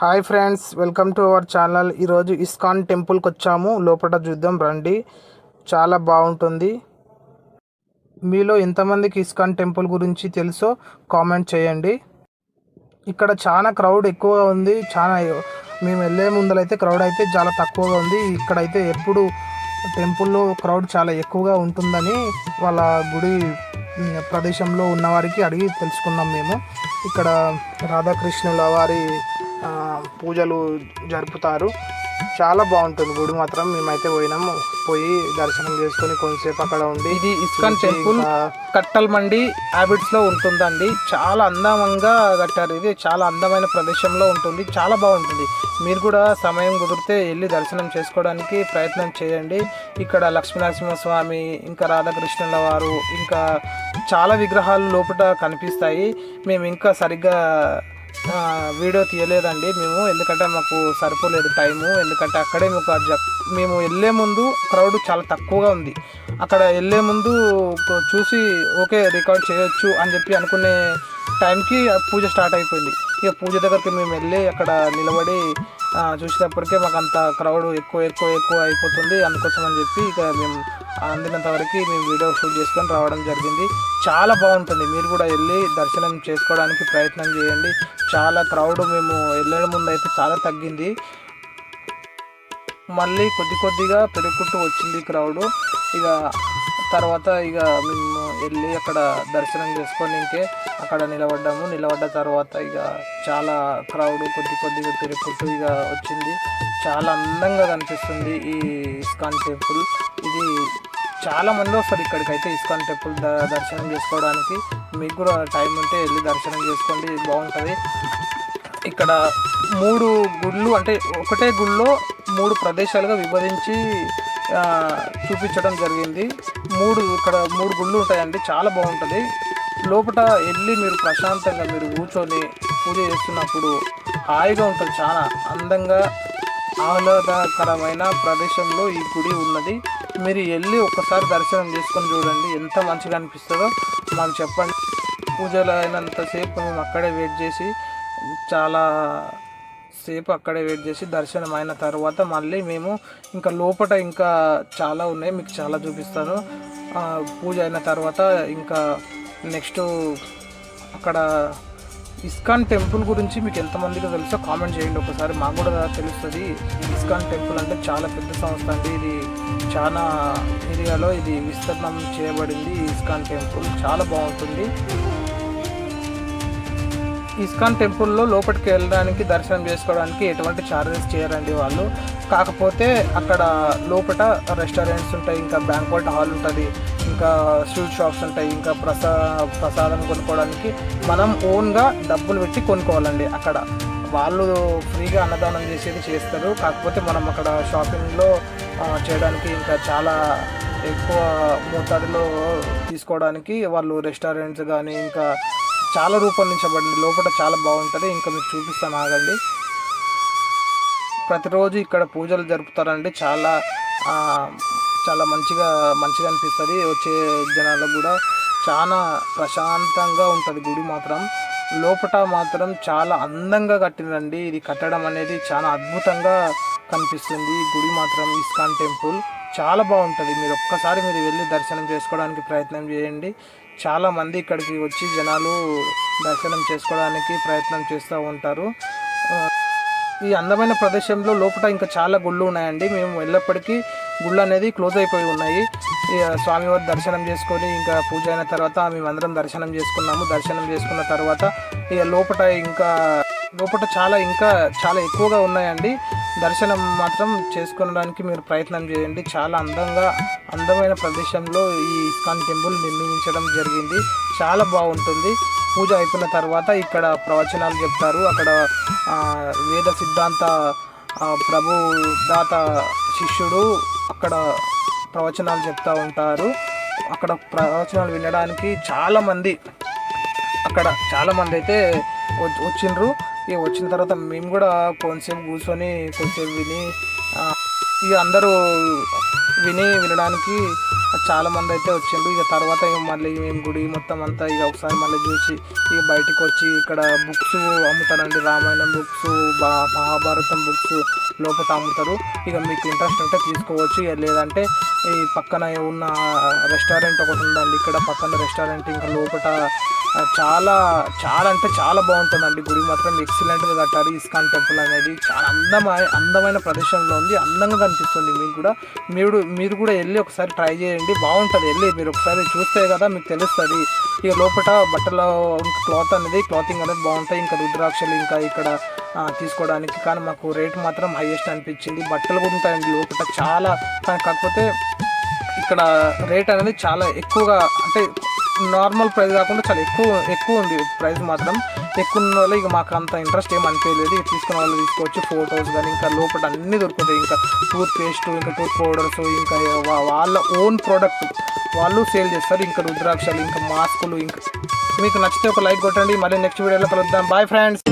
Hi friends welcome to our channel. ఈరోజు ISKCON టెంపుల్కి వచ్చాము. లోపల చూద్దాం రండి. చాలా బాగుంటుంది. మీలో ఎంతమందికి ఇస్కాన్ టెంపుల్ గురించి తెలుసో కామెంట్ చేయండి. ఇక్కడ చాలా క్రౌడ్ ఎక్కువగా ఉంది. చాలా మేము వెళ్ళే ముందలైతే క్రౌడ్ అయితే చాలా తక్కువగా ఉంది. ఇక్కడైతే ఎప్పుడు టెంపుల్లో క్రౌడ్ చాలా ఎక్కువగా ఉంటుందని వాళ్ళ గుడి ప్రదేశంలో ఉన్నవారికి అడిగి తెలుసుకున్నాం మేము. ఇక్కడ రాధాకృష్ణుల వారి పూజలు జరుపుతారు. చాలా బాగుంటుంది. గుడి మాత్రం మేమైతే పోయినాము పోయి దర్శనం చేసుకొని కొంతసేపు అక్కడ ఉండి ఇది ఇస్కాన్ టెంపుల్ కట్టల్ మండి హ్యాబిట్స్లో ఉంటుందండి. చాలా అందంగా కట్టారు. ఇది చాలా అందమైన ప్రదేశంలో ఉంటుంది. చాలా బాగుంటుంది. మీరు కూడా సమయం కుదిరితే వెళ్ళి దర్శనం చేసుకోవడానికి ప్రయత్నం చేయండి. ఇక్కడ లక్ష్మీనరసింహస్వామి ఇంకా రాధాకృష్ణుల వారు ఇంకా చాలా విగ్రహాలు లోపల కనిపిస్తాయి. మేము ఇంకా సరిగ్గా వీడియో తీయలేదండి మేము ఎందుకంటే మాకు సరిపోలేదు టైము ఎందుకంటే అక్కడే మాకు జ- మేము వెళ్ళే ముందు క్రౌడ్ చాలా తక్కువగా ఉంది. అక్కడ వెళ్ళే ముందు చూసి ఓకే రికార్డ్ చేయొచ్చు అని చెప్పి అనుకునే టైంకి పూజ స్టార్ట్ అయిపోయింది. ఇక పూజ దగ్గరికి మేము వెళ్ళి అక్కడ నిలబడి చూసేటప్పటికే మాకు అంత క్రౌడ్ ఎక్కువ ఎక్కువ ఎక్కువ అయిపోతుంది. అందుకోసం అని చెప్పి ఇక మేము అందినంత వరకు మేము వీడియో షూట్ చేసుకొని రావడం జరిగింది. చాలా బాగుంటుంది. మీరు కూడా వెళ్ళి దర్శనం చేసుకోవడానికి ప్రయత్నం చేయండి. చాలా క్రౌడ్ మేము వెళ్ళడం ముందు అయితే చాలా తగ్గింది. మళ్ళీ కొద్ది కొద్దిగా పెరుగుకుంటూ వచ్చింది క్రౌడ్. ఇక తర్వాత ఇక మేము వెళ్ళి అక్కడ దర్శనం చేసుకొని ఇంకే అక్కడ నిలబడ్డాము. నిలబడ్డ తర్వాత ఇక చాలా క్రౌడ్ కొద్ది కొద్దిగా పెరుగుకుంటూ ఇక వచ్చింది. చాలా అందంగా కనిపిస్తుంది ఈ ఇస్కాన్ టెంపుల్. ఇది చాలా మంది వస్తారు ఇక్కడికి అయితే ఇస్కాన్ టెంపుల్ ద- దర్శనం చేసుకోవడానికి. మీకు కూడా టైం ఉంటే వెళ్ళి దర్శనం చేసుకోండి. బాగుంటుంది. ఇక్కడ మూడు గుళ్ళు అంటే ఒకటే గుళ్ళో మూడు ప్రదేశాలుగా విభజించి చూపించడం జరిగింది. మూడు ఇక్కడ మూడు గుళ్ళు ఉంటాయండి. చాలా బాగుంటుంది. లోపల వెళ్ళి మీరు ప్రశాంతంగా మీరు కూర్చొని పూజ చేస్తున్నప్పుడు హాయిగా ఉంటుంది చాలా. అందంగా ఆహ్లాదకరమైన ప్రదేశంలో ఈ గుడి ఉన్నది. మీరు వెళ్ళి ఒక్కసారి దర్శనం చేసుకొని చూడండి. ఎంత మంచిగా అనిపిస్తుందో మాకు చెప్పండి. పూజలు అయినంతసేపు మేము అక్కడే వెయిట్ చేసి చాలా సేపు అక్కడే వెయిట్ చేసి దర్శనం అయిన తర్వాత మళ్ళీ మేము ఇంకా లోపల ఇంకా చాలా ఉన్నాయి మీకు చాలా చూపిస్తాను. పూజ అయిన తర్వాత ఇంకా నెక్స్ట్ అక్కడ ఇస్కాన్ టెంపుల్ గురించి మీకు ఎంతమందికి తెలుసో కామెంట్ చేయండి ఒకసారి. మాకు కూడా తెలుస్తుంది ఇస్కాన్ టెంపుల్ అంటే చాలా పెద్ద సంస్థ అండి. ఇది చాలా ఏరియాలో ఇది విస్తీర్ణం చేయబడింది ఇస్కాన్ టెంపుల్. చాలా బాగుంటుంది. ఇస్కాన్ టెంపుల్లో లోపలికి వెళ్ళడానికి దర్శనం చేసుకోవడానికి ఎటువంటి ఛార్జెస్ చేయరండి వాళ్ళు. కాకపోతే అక్కడ లోపల రెస్టారెంట్స్ ఉంటాయి ఇంకా బ్యాంక్వెట్ హాల్ ఉంటుంది ఇంకా స్వీట్ షాప్స్ ఉంటాయి ఇంకా ప్రసా ప్రసాదం కొనుక్కోవడానికి మనం ఓన్గా డబ్బులు పెట్టి కొనుక్కోవాలండి అక్కడ. వాళ్ళు ఫ్రీగా అన్నదానం చేసేది చేస్తారు. కాకపోతే మనం అక్కడ షాపింగ్లో చేయడానికి ఇంకా చాలా ఎక్కువ మోతాదులో తీసుకోవడానికి వాళ్ళు రెస్టారెంట్స్ కానీ ఇంకా చాలా రూపొందించబడింది. లోపల చాలా బాగుంటుంది. ఇంకా మీకు చూపిస్తాను ఆగండి. ప్రతిరోజు ఇక్కడ పూజలు జరుపుతారండి. చాలా చాలా మంచిగా మంచిగా అనిపిస్తుంది. వచ్చే జనాలకు కూడా చాలా ప్రశాంతంగా ఉంటుంది గుడి మాత్రం. లోపట మాత్రం చాలా అందంగా కట్టిందండి. ఇది కట్టడం అనేది చాలా అద్భుతంగా కనిపిస్తుంది. ఈ గుడి మాత్రం ఇస్కాన్ టెంపుల్. చాలా బాగుంటుంది. మీరు ఒక్కసారి మీరు వెళ్ళి దర్శనం చేసుకోవడానికి ప్రయత్నం చేయండి. చాలామంది ఇక్కడికి వచ్చి జనాలు దర్శనం చేసుకోవడానికి ప్రయత్నం చేస్తూ ఉంటారు. ఈ అందమైన ప్రదేశంలో లోపల ఇంకా చాలా గుళ్ళు ఉన్నాయండి. మేము వెళ్ళప్పటికీ గుళ్ళు అనేది క్లోజ్ అయిపోయి ఉన్నాయి. ఇక స్వామివారి దర్శనం చేసుకొని ఇంకా పూజ అయిన తర్వాత మేమందరం దర్శనం చేసుకున్నాము. దర్శనం చేసుకున్న తర్వాత ఇక లోపల ఇంకా లోపల చాలా ఇంకా చాలా ఎక్కువగా ఉన్నాయండి. దర్శనం మాత్రం చేసుకోవడానికి మీరు ప్రయత్నం చేయండి. చాలా అందంగా అందమైన ప్రదేశంలో ఈ ఇస్కాన్ టెంపుల్ నిర్మించడం జరిగింది. చాలా బాగుంటుంది. పూజ అయిపోయిన తర్వాత ఇక్కడ ప్రవచనాలు చెప్తారు. అక్కడ వేద సిద్ధాంత ప్రభు దాత శిష్యుడు అక్కడ ప్రవచనాలు చెప్తూ ఉంటారు. అక్కడ ప్రవచనాలు వినడానికి చాలామంది అక్కడ చాలామంది అయితే వచ్చిండ్రు. ఇక వచ్చిన తర్వాత మేము కూడా కొంతసేపు కూర్చొని కొంచెం విని ఇక అందరూ విని వినడానికి చాలామంది అయితే వచ్చిండ్రు. ఇక తర్వాత ఇక మళ్ళీ మేము గుడి మొత్తం అంతా ఇక ఒకసారి మళ్ళీ చూసి ఇక బయటికి వచ్చి ఇక్కడ బుక్స్ అమ్ముతారండి. రామాయణం బుక్స్ మహాభారతం బుక్స్ లోపల అమ్ముతారు. ఇక మీకు ఇంట్రెస్ట్ ఉంటే తీసుకోవచ్చు. ఇక లేదంటే ఈ పక్కన ఉన్న రెస్టారెంట్ ఒకటి ఉందండి. ఇక్కడ పక్కన రెస్టారెంట్ ఇంకా లోపల చాలా చాలా అంటే చాలా బాగుంటుందండి. గుడి మాత్రం ఎక్సలెంట్గా కట్టారు. ఇస్కాన్ టెంపుల్ అనేది చాలా అందమైన అందమైన ప్రదేశంలో ఉంది. అందంగా కనిపిస్తుంది మీకు కూడా. మీరు మీరు కూడా వెళ్ళి ఒకసారి ట్రై చేయండి. బాగుంటుంది వెళ్ళి మీరు ఒకసారి చూస్తే కదా మీకు తెలుస్తుంది. ఇక లోపల బట్టల క్లాత్ అనేది క్లాతింగ్ అనేది బాగుంటాయి. ఇంకా రుద్రాక్షలు ఇంకా ఇక్కడ తీసుకోవడానికి. కానీ మాకు రేట్ మాత్రం హైయెస్ట్ అనిపించింది. బట్టలు కూడా ఉంటాయండి లోపల చాలా. కానీ కాకపోతే ఇక్కడ రేట్ అనేది చాలా ఎక్కువగా అంటే నార్మల్ ప్రైస్ కాకుండా చాలా ఎక్కువ ఎక్కువ ఉంది ప్రైస్ మాత్రం. ఎక్కువ ఉన్న వాళ్ళు ఇక మాకు అంత ఇంట్రెస్ట్ ఏం అనిపించలేదు. ఇక తీసుకున్న వాళ్ళు తీసుకోవచ్చు ఫొటోస్ కానీ ఇంకా లోపల అన్నీ దొరుకుతాయి. ఇంకా టూత్ పేస్ట్ ఇంకా టూత్ పౌడర్స్ ఇంకా వాళ్ళ ఓన్ ప్రోడక్ట్ వాళ్ళు సేల్ చేస్తారు. ఇంకా రుద్రాక్షలు ఇంకా మాస్కులు ఇంకా మీకు నచ్చితే ఒక లైక్ కొట్టండి. మళ్ళీ నెక్స్ట్ వీడియోలో కలుద్దాం. Bye friends